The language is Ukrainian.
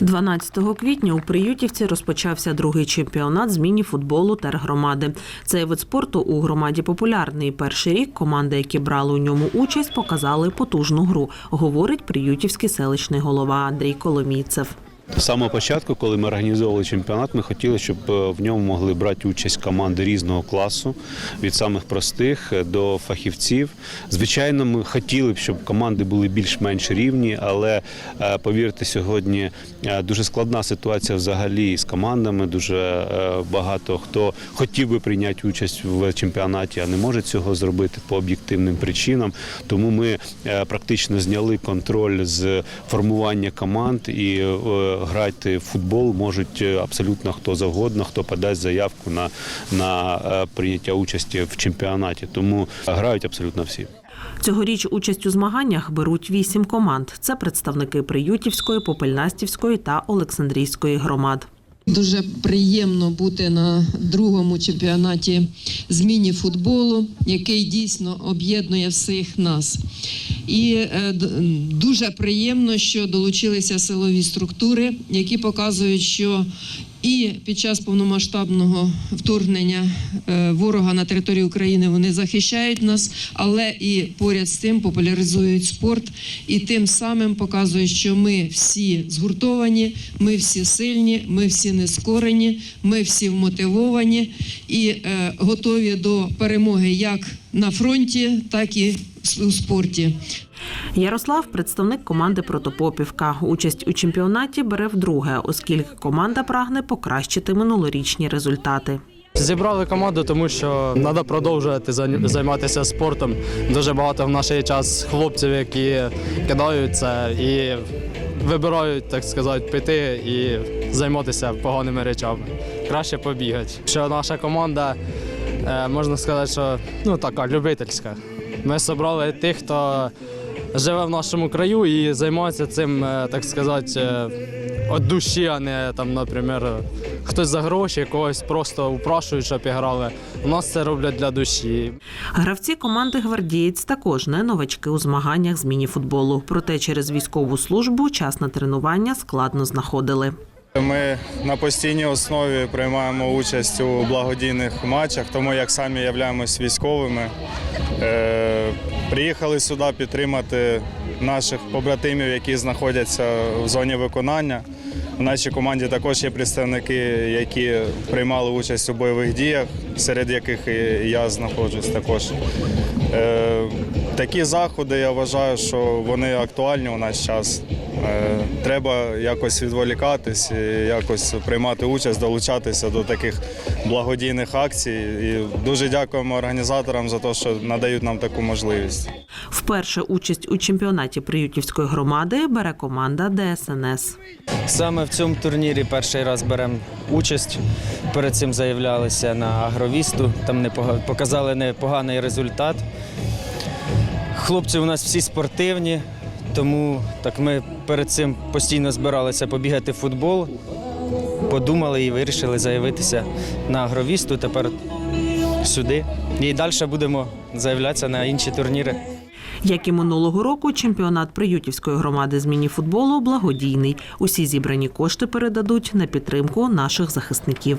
12 квітня у Приютівці розпочався другий чемпіонат з міні-футболу тергромади. Цей вид спорту у громаді популярний. Перший рік команди, які брали у ньому участь, показали потужну гру, говорить приютівський селищний голова Андрій Коломійцев. З самого початку, коли ми організовували чемпіонат, ми хотіли, щоб е, в ньому могли брати участь команди різного класу, від самих простих е, до фахівців. Звичайно, ми хотіли б, щоб команди були більш-менш рівні, але е, повірте, сьогодні дуже складна ситуація взагалі з командами. Дуже багато хто хотів би прийняти участь в чемпіонаті, а не може цього зробити по об'єктивним причинам. Тому ми практично зняли контроль з формування команд і грати в футбол можуть е, абсолютно хто завгодно, хто подасть заявку на, на е, прийняття участі в чемпіонаті. Тому грають абсолютно всі. Цьогоріч участь у змаганнях беруть вісім команд. Це представники Приютівської, Попельнастівської та Олександрійської громад. Дуже приємно бути на другому чемпіонаті з міні-футболу, який дійсно об'єднує всіх нас. І е, дуже приємно, що долучилися силові структури, які показують, що і під час повномасштабного вторгнення е, ворога на територію України вони захищають нас, але і поряд з тим популяризують спорт. І тим самим показують, що ми всі згуртовані, ми всі сильні, ми всі нескорені, ми всі вмотивовані. І е, готові до перемоги як на фронті, так і у спорті. Ярослав представник команди Протопопівка. Участь у чемпіонаті бере вдруге, оскільки команда прагне покращити минулорічні результати. Зібрали команду, тому що треба продовжувати займатися спортом. Дуже багато в наш час хлопців, які кидаються і вибирають, так сказати, піти і займатися поганими речами. Краще побігати. Що наша команда, можна сказати, що ну така любительська. Ми зібрали тих, хто живе в нашому краю і займається цим, е, так сказати, е, від душі, а не там, наприклад, хтось за гроші, когось просто упрашують, щоб грали. У нас це роблять для душі. Гравці команди Гвардієць також не новачки у змаганнях з міні-футболу. Проте через військову службу час на тренування складно знаходили. Ми на постійній основі приймаємо участь у благодійних матчах, тому як самі являємось військовими. Е, приїхали сюди підтримати наших побратимів, які знаходяться в зоні виконання. В нашій команді також є представники, які приймали участь у бойових діях, серед яких і я знаходжусь також. Е, такі заходи, я вважаю, що вони актуальні у наш час. Е, Треба якось відволікатись, і якось приймати участь, долучатися до таких благодійних акцій. І дуже дякуємо організаторам за те, що надають нам таку можливість. Вперше участь у чемпіонаті Приютівської громади бере команда ДСНС. Саме в цьому турнірі перший раз беремо участь. Перед цим заявлялися на агровісту, там непога- показали непоганий результат. Хлопці у нас всі спортивні, тому так ми перед цим постійно збиралися побігати в футбол. Подумали і вирішили заявитися на агровісту. Тепер сюди. І далі будемо заявлятися на інші турніри. Як і минулого року, чемпіонат Приютівської громади з міні-футболу благодійний. Усі зібрані кошти передадуть на підтримку наших захисників.